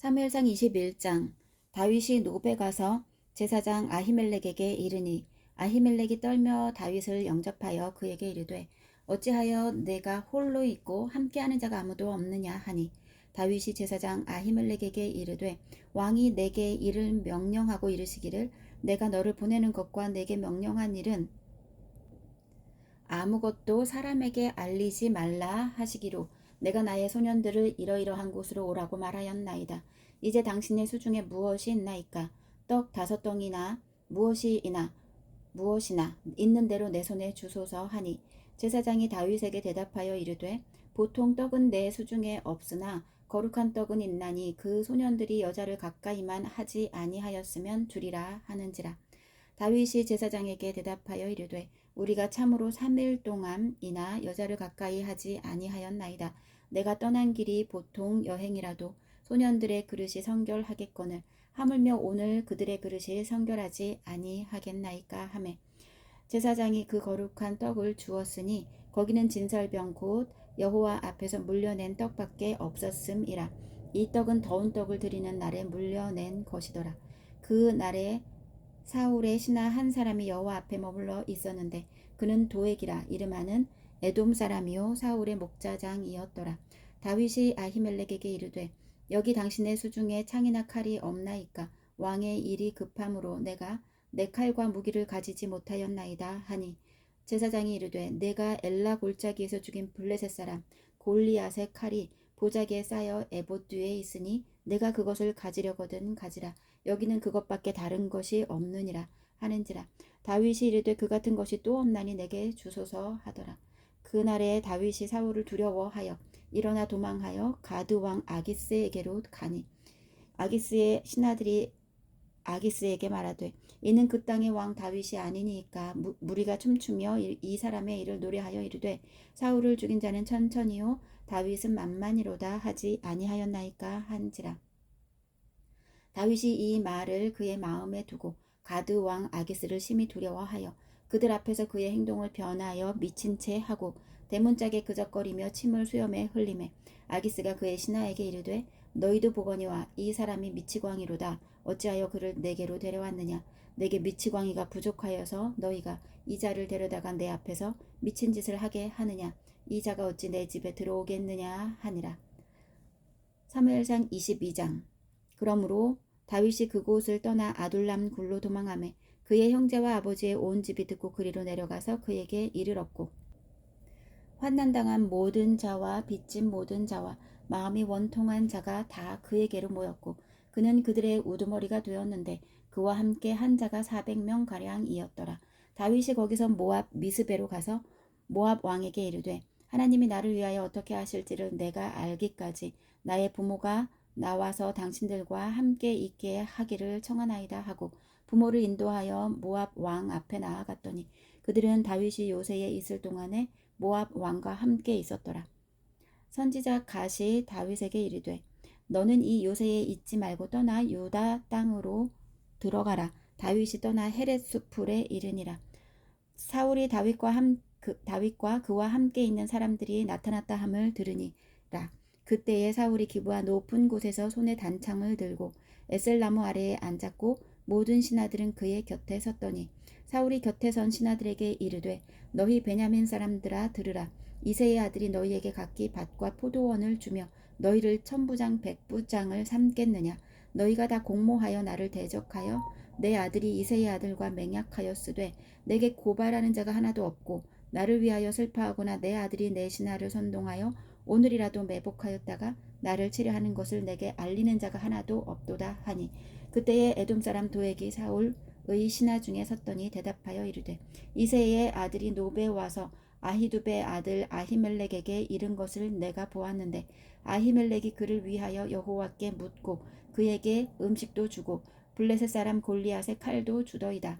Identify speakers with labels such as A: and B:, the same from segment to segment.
A: 사무엘상 21장 다윗이 노베 가서 제사장 아히멜렉에게 이르니 아히멜렉이 떨며 다윗을 영접하여 그에게 이르되 어찌하여 내가 홀로 있고 함께하는 자가 아무도 없느냐 하니? 다윗이 제사장 아히멜렉에게 이르되 왕이 내게 이를 명령하고 이르시기를 내가 너를 보내는 것과 내게 명령한 일은 아무것도 사람에게 알리지 말라 하시기로 내가 나의 소년들을 이러이러한 곳으로 오라고 말하였나이다. 이제 당신의 수중에 무엇이 있나이까? 떡 다섯 덩이나 무엇이 이나 무엇이나 있는 대로 내 손에 주소서 하니 제사장이 다윗에게 대답하여 이르되 보통 떡은 내 수중에 없으나 거룩한 떡은 있나니 그 소년들이 여자를 가까이만 하지 아니하였으면 주리라 하는지라 다윗이 제사장에게 대답하여 이르되 우리가 참으로 3일 동안이나 여자를 가까이 하지 아니하였나이다. 내가 떠난 길이 보통 여행이라도 소년들의 그릇이 성결하겠거늘 하물며 오늘 그들의 그릇이 성결하지 아니하겠나이까 하매 제사장이 그 거룩한 떡을 주었으니 거기는 진설병 곧 여호와 앞에서 물려낸 떡밖에 없었음이라 이 떡은 더운 떡을 드리는 날에 물려낸 것이더라 그 날에 사울의 신하 한 사람이 여호와 앞에 머물러 있었는데 그는 도액이라 이름하는 에돔 사람이요 사울의 목자장이었더라. 다윗이 아히멜렉에게 이르되 여기 당신의 수중에 창이나 칼이 없나이까 왕의 일이 급함으로 내가 내 칼과 무기를 가지지 못하였나이다 하니 제사장이 이르되 내가 엘라 골짜기에서 죽인 블레셋 사람 골리앗의 칼이 보자기에 쌓여 에봇 뒤에 있으니 내가 그것을 가지려거든 가지라 여기는 그것밖에 다른 것이 없느니라 하는지라. 다윗이 이르되 그 같은 것이 또 없나니 내게 주소서 하더라. 그날에 다윗이 사울을 두려워하여 일어나 도망하여 가드 왕 아기스에게로 가니 아기스의 신하들이 아기스에게 말하되 이는 그 땅의 왕 다윗이 아니니까 무, 무리가 춤추며 이, 이 사람의 일을 노래하여 이르되 사울을 죽인 자는 천천히요 다윗은 만만이로다 하지 아니하였나이까 한지라 다윗이 이 말을 그의 마음에 두고 가드 왕 아기스를 심히 두려워하여 그들 앞에서 그의 행동을 변하여 미친 채 하고 대문짝에 그적거리며 침을 수염에 흘림에 아기스가 그의 신하에게 이르되 너희도 보거니와 이 사람이 미치광이로다. 어찌하여 그를 내게로 데려왔느냐? 내게 미치광이가 부족하여서 너희가 이 자를 데려다가 내 앞에서 미친 짓을 하게 하느냐? 이 자가 어찌 내 집에 들어오겠느냐? 하니라. 사무엘상 22장 그러므로 다윗이 그곳을 떠나 아둘람 굴로 도망하매 그의 형제와 아버지의 온 집이 듣고 그리로 내려가서 그에게 이르렀고 환난당한 모든 자와 빚진 모든 자와 마음이 원통한 자가 다 그에게로 모였고 그는 그들의 우두머리가 되었는데 그와 함께 한 자가 400명 가량이었더라. 다윗이 거기서 모압 미스베로 가서 모압 왕에게 이르되 하나님이 나를 위하여 어떻게 하실지를 내가 알기까지 나의 부모가 나와서 당신들과 함께 있게 하기를 청하나이다 하고 부모를 인도하여 모압 왕 앞에 나아갔더니 그들은 다윗이 요새에 있을 동안에 모압 왕과 함께 있었더라. 선지자 갓이 다윗에게 이르되 너는 이 요새에 있지 말고 떠나 유다 땅으로 들어가라. 다윗이 떠나 헤렛 수풀에 이르니라. 사울이 다윗과 함 그, 다윗과 그와 함께 있는 사람들이 나타났다 함을 들으니라. 그때에 사울이 기부한 높은 곳에서 손에 단창을 들고 에셀나무 아래에 앉았고 모든 신하들은 그의 곁에 섰더니 사울이 곁에 선 신하들에게 이르되 너희 베냐민 사람들아 들으라. 이세의 아들이 너희에게 각기 밭과 포도원을 주며 너희를 천부장 백부장을 삼겠느냐? 너희가 다 공모하여 나를 대적하여 내 아들이 이세의 아들과 맹약하였으되 내게 고발하는 자가 하나도 없고 나를 위하여 슬퍼하거나 내 아들이 내 신하를 선동하여 오늘이라도 매복하였다가 나를 치려하는 것을 내게 알리는 자가 하나도 없도다 하니 그때에 에돔 사람 도액이 사울의 신하 중에 섰더니 대답하여 이르되 이세의 아들이 노베 와서 아히두베 아들 아히멜렉에게 이른 것을 내가 보았는데 아히멜렉이 그를 위하여 여호와께 묻고 그에게 음식도 주고 블레셋 사람 골리앗의 칼도 주더이다.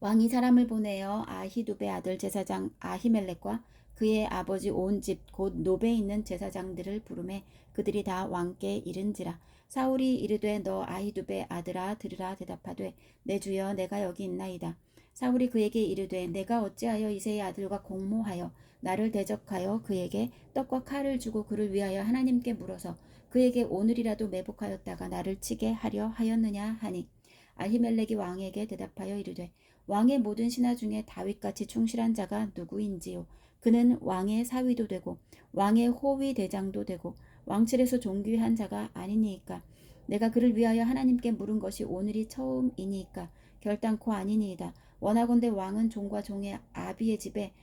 A: 왕이 사람을 보내어 아히두베 아들 제사장 아히멜렉과 그의 아버지 온 집 곧 노베에 있는 제사장들을 부르매 그들이 다 왕께 이른지라. 사울이 이르되 너 아히두베 아들아 들으라 대답하되 내 주여 내가 여기 있나이다. 사울이 그에게 이르되 내가 어찌하여 이세의 아들과 공모하여 나를 대적하여 그에게 떡과 칼을 주고 그를 위하여 하나님께 물어서 그에게 오늘이라도 매복하였다가 나를 치게 하려 하였느냐 하니. 아히멜렉이 왕에게 대답하여 이르되 왕의 모든 신하 중에 다윗같이 충실한 자가 누구인지요? 그는 왕의 사위도 되고 왕의 호위 대장도 되고 왕실에서 존귀한 자가 아니니이까. 내가 그를 위하여 하나님께 물은 것이 오늘이 처음이니이까. 결단코 아니니이다. 원하건대 왕은 종과 종의 아비의 집에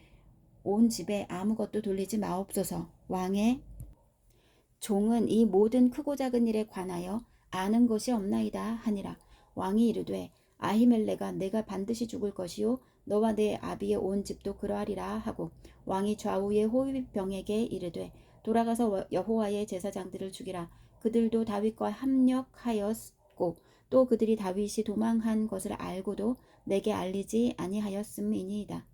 A: 온 집에 아무것도 돌리지 마옵소서. 왕의 종은 이 모든 크고 작은 일에 관하여 아는 것이 없나이다 하니라. 왕이 이르되 아히멜레가 내가 반드시 죽을 것이요. 너와 내 아비의 온 집도 그러하리라 하고 왕이 좌우의 호위병에게 이르되 돌아가서 여호와의 제사장들을 죽이라. 그들도 다윗과 합력하였고 또 그들이 다윗이 도망한 것을 알고도 내게 알리지 아니하였음이니이다.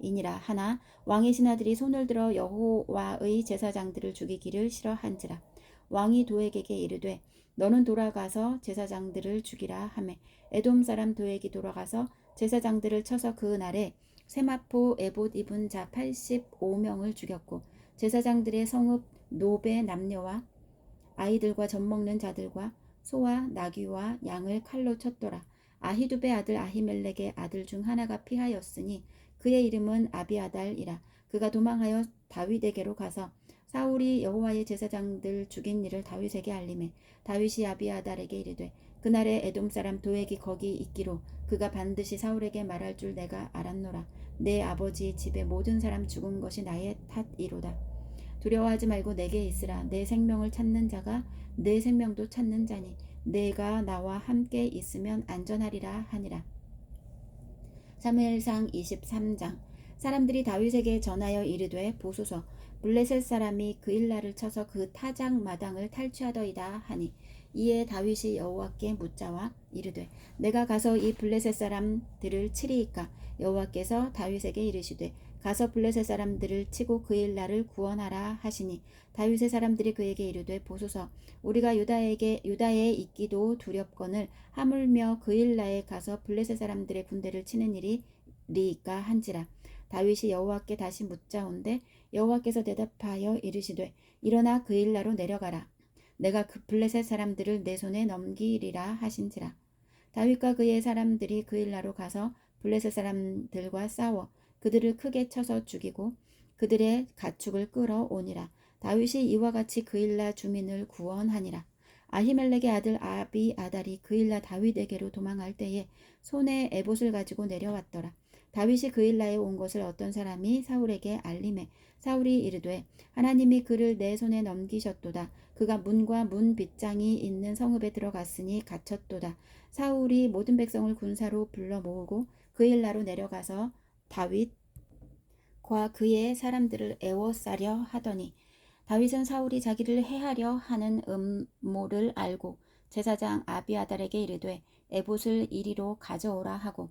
A: 이니라. 하나 왕의 신하들이 손을 들어 여호와의 제사장들을 죽이기를 싫어한지라. 왕이 도에게게 이르되 너는 돌아가서 제사장들을 죽이라 하매 에돔 사람 도액이 돌아가서 제사장들을 쳐서 그 날에 세마포 에봇 입은 자 85명을 죽였고 제사장들의 성읍 노베 남녀와 아이들과 젖 먹는 자들과 소와 나귀와 양을 칼로 쳤더라. 아히두베 아들 아히멜렉의 아들 중 하나가 피하였으니 그의 이름은 아비아달이라. 그가 도망하여 다윗에게로 가서 사울이 여호와의 제사장들 죽인 일을 다윗에게 알림해 다윗이 아비아달에게 이르되 그날에 에돔 사람 도액이 거기 있기로 그가 반드시 사울에게 말할 줄 내가 알았노라. 내 아버지 집의 모든 사람 죽은 것이 나의 탓이로다. 두려워하지 말고 내게 있으라. 내 생명을 찾는 자가 내 생명도 찾는 자니 내가 나와 함께 있으면 안전하리라 하니라. 사무엘상 23장 사람들이 다윗에게 전하여 이르되 보소서 블레셋 사람이 그 일날을 쳐서 그 타작 마당을 탈취하더이다 하니 이에 다윗이 여호와께 묻자와 이르되 내가 가서 이 블레셋 사람들을 치리이까? 여호와께서 다윗에게 이르시되 가서 블레셋 사람들을 치고 그 일날을 구원하라 하시니 다윗의 사람들이 그에게 이르되 보소서 우리가 유다에게 유다에 있기도 두렵거늘 하물며 그 일날에 가서 블레셋 사람들의 군대를 치는 일이 리이까 한지라. 다윗이 여호와께 다시 묻자온데 여호와께서 대답하여 이르시되 일어나 그 일나로 내려가라. 내가 그 블레셋 사람들을 내 손에 넘기리라 하신지라. 다윗과 그의 사람들이 그 일나로 가서 블레셋 사람들과 싸워 그들을 크게 쳐서 죽이고 그들의 가축을 끌어오니라. 다윗이 이와 같이 그 일나 주민을 구원하니라. 아히멜렉의 아들 아비 아달이 그 일나 다윗에게로 도망할 때에 손에 에봇을 가지고 내려왔더라 다윗이 그 일나에 온 것을 어떤 사람이 사울에게 알림해 사울이 이르되 하나님이 그를 내 손에 넘기셨도다. 그가 문과 문 빗장이 있는 성읍에 들어갔으니 갇혔도다. 사울이 모든 백성을 군사로 불러 모으고 그 일나로 내려가서 다윗과 그의 사람들을 애워싸려 하더니 다윗은 사울이 자기를 해하려 하는 음모를 알고 제사장 아비아달에게 이르되 에봇을 이리로 가져오라 하고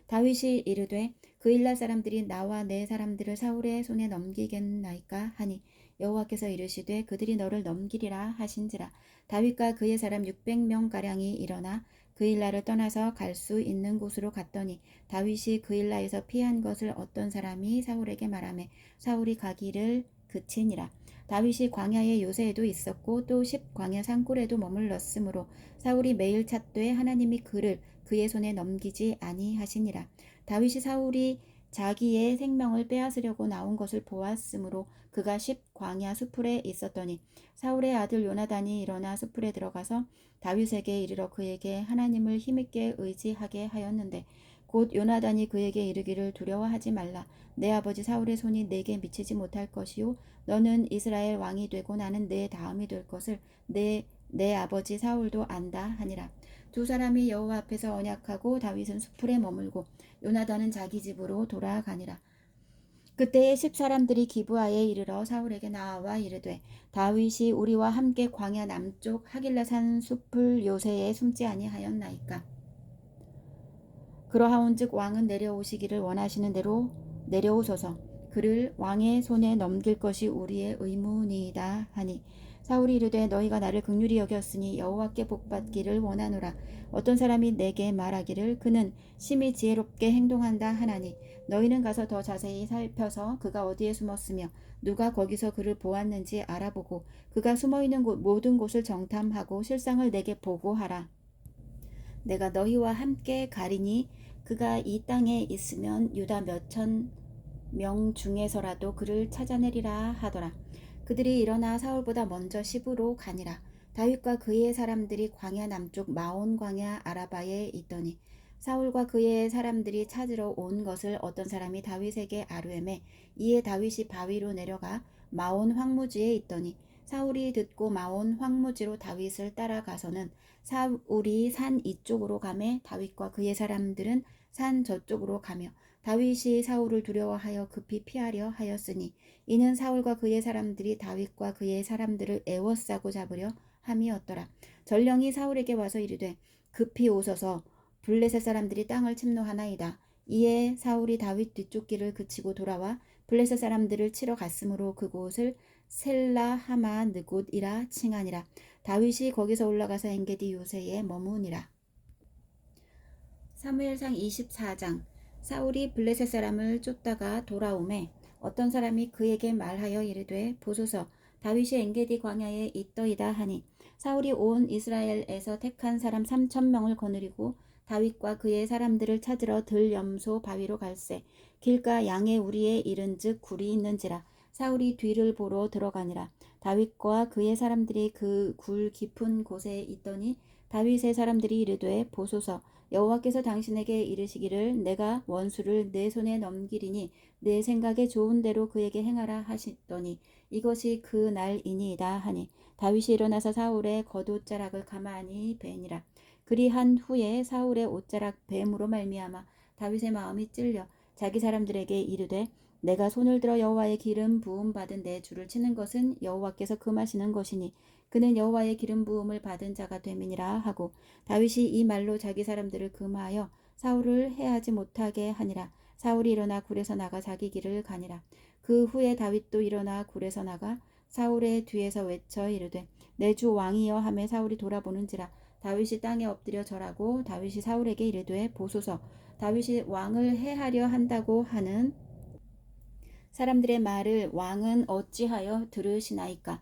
A: 다윗이 이르되 그 일날 사람들이 나와 내 사람들을 사울의 손에 넘기겠나이까 하니 여호와께서 이르시되 그들이 너를 넘기리라 하신지라. 다윗과 그의 사람 600명 가량이 일어나 그 일날을 떠나서 갈 수 있는 곳으로 갔더니 다윗이 그 일라에서 피한 것을 어떤 사람이 사울에게 말하매 사울이 가기를 그치니라. 다윗이 광야의 요새에도 있었고 또 십 광야 산골에도 머물렀으므로 사울이 매일 찾되 하나님이 그를 그의 손에 넘기지 아니하시니라. 다윗이 사울이 자기의 생명을 빼앗으려고 나온 것을 보았으므로 그가 십 광야 수풀에 있었더니 사울의 아들 요나단이 일어나 수풀에 들어가서 다윗에게 이르러 그에게 하나님을 힘있게 의지하게 하였는데 곧 요나단이 그에게 이르기를 두려워하지 말라. 내 아버지 사울의 손이 내게 미치지 못할 것이요. 너는 이스라엘 왕이 되고 나는 내 다음이 될 것을 내 내 아버지 사울도 안다 하니라 두 사람이 여호와 앞에서 언약하고 다윗은 수풀에 머물고 요나단은 자기 집으로 돌아가니라. 그때에 십 사람들이 기부하에 이르러 사울에게 나와 이르되 다윗이 우리와 함께 광야 남쪽 하길라산 숲을 요새에 숨지 아니하였나이까? 그러하온즉 왕은 내려오시기를 원하시는 대로 내려오소서. 그를 왕의 손에 넘길 것이 우리의 의무니이다 하니 사울이 이르되 너희가 나를 극률히 여겼으니 여호와께 복받기를 원하노라 어떤 사람이 내게 말하기를 그는 심히 지혜롭게 행동한다 하나니 너희는 가서 더 자세히 살펴서 그가 어디에 숨었으며 누가 거기서 그를 보았는지 알아보고 그가 숨어 있는 곳 모든 곳을 정탐하고 실상을 내게 보고하라 내가 너희와 함께 가리니 그가 이 땅에 있으면 유다 몇 천 명 중에서라도 그를 찾아내리라 하더라. 그들이 일어나 사울보다 먼저 시부로 가니라. 다윗과 그의 사람들이 광야 남쪽 마온 광야 아라바에 있더니 사울과 그의 사람들이 찾으러 온 것을 어떤 사람이 다윗에게 아뢰매 이에 다윗이 바위로 내려가 마온 황무지에 있더니 사울이 듣고 마온 황무지로 다윗을 따라가서는 사울이 산 이쪽으로 가매 다윗과 그의 사람들은 산 저쪽으로 가며 다윗이 사울을 두려워하여 급히 피하려 하였으니 이는 사울과 그의 사람들이 다윗과 그의 사람들을 애워싸고 잡으려 함이었더라. 전령이 사울에게 와서 이르되 급히 오소서 블레셋 사람들이 땅을 침노하나이다. 이에 사울이 다윗 뒤쫓기를 그치고 돌아와 블레셋 사람들을 치러 갔으므로 그곳을 셀라 하마 느곳이라 칭하니라. 다윗이 거기서 올라가서 엔게디 요새에 머무니라. 사무엘상 24장 사울이 블레셋 사람을 쫓다가 돌아오매 어떤 사람이 그에게 말하여 이르되 보소서 다윗이 엔게디 광야에 있더이다 하니 사울이 온 이스라엘에서 택한 사람 3천 명을 거느리고 다윗과 그의 사람들을 찾으러 들염소 바위로 갈새 길가 양의 우리에 이른즉 굴이 있는지라 사울이 뒤를 보러 들어가니라. 다윗과 그의 사람들이 그 굴 깊은 곳에 있더니 다윗의 사람들이 이르되 보소서 여호와께서 당신에게 이르시기를 내가 원수를 내 손에 넘기리니 내 생각에 좋은 대로 그에게 행하라 하시더니 이것이 그 날이니이다 하니 다윗이 일어나서 사울의 겉옷자락을 가만히 베니라. 그리한 후에 사울의 옷자락 뱀으로 말미암아 다윗의 마음이 찔려 자기 사람들에게 이르되 내가 손을 들어 여호와의 기름 부음 받은 내 주를 치는 것은 여호와께서 금하시는 것이니 그는 여호와의 기름 부음을 받은 자가 됨이니라 하고 다윗이 이 말로 자기 사람들을 금하여 사울을 해하지 못하게 하니라. 사울이 일어나 굴에서 나가 자기 길을 가니라. 그 후에 다윗도 일어나 굴에서 나가 사울의 뒤에서 외쳐 이르되 내 주 왕이여 하매 사울이 돌아보는지라. 다윗이 땅에 엎드려 절하고 다윗이 사울에게 이르되 보소서. 다윗이 왕을 해하려 한다고 하는 사람들의 말을 왕은 어찌하여 들으시나이까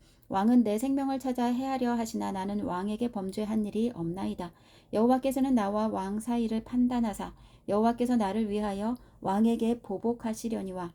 A: 왕은 내 생명을 찾아 해하려 하시나 나는 왕에게 범죄한 일이 없나이다. 여호와께서는 나와 왕 사이를 판단하사 여호와께서 나를 위하여 왕에게 보복하시려니와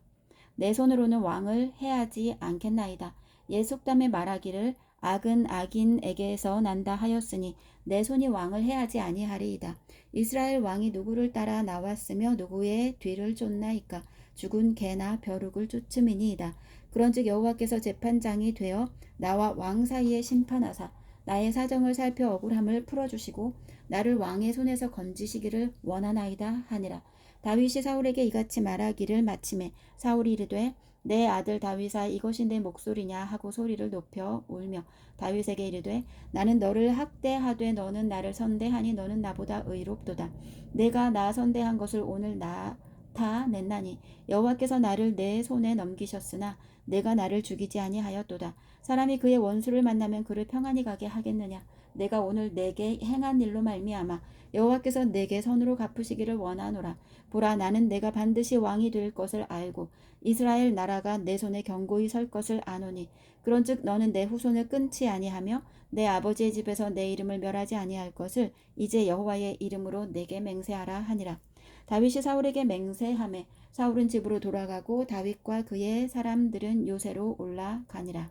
A: 내 손으로는 왕을 해하지 않겠나이다. 예속담에 말하기를 악은 악인에게서 난다 하였으니 내 손이 왕을 해하지 아니하리이다. 이스라엘 왕이 누구를 따라 나왔으며 누구의 뒤를 쫓나이까 죽은 개나 벼룩을 쫓음이니이다. 그런즉 여호와께서 재판장이 되어 나와 왕 사이에 심판하사 나의 사정을 살펴 억울함을 풀어주시고 나를 왕의 손에서 건지시기를 원하나이다 하니라. 다윗이 사울에게 이같이 말하기를 마침에 사울이 이르되 내 아들 다윗아 이것이 내 목소리냐 하고 소리를 높여 울며 다윗에게 이르되 나는 너를 학대하되 너는 나를 선대하니 너는 나보다 의롭도다. 내가 나 선대한 것을 오늘 나타냈나니 여호와께서 나를 내 손에 넘기셨으나 내가 나를 죽이지 아니하였도다. 사람이 그의 원수를 만나면 그를 평안히 가게 하겠느냐? 내가 오늘 내게 행한 일로 말미암아 여호와께서 내게 선으로 갚으시기를 원하노라. 보라 나는 내가 반드시 왕이 될 것을 알고 이스라엘 나라가 내 손에 견고히 설 것을 아노니 그런즉 너는 내 후손을 끊지 아니하며 내 아버지의 집에서 내 이름을 멸하지 아니할 것을 이제 여호와의 이름으로 내게 맹세하라 하니라. 다윗이 사울에게 맹세함에 사울은 집으로 돌아가고 다윗과 그의 사람들은 요새로 올라가니라.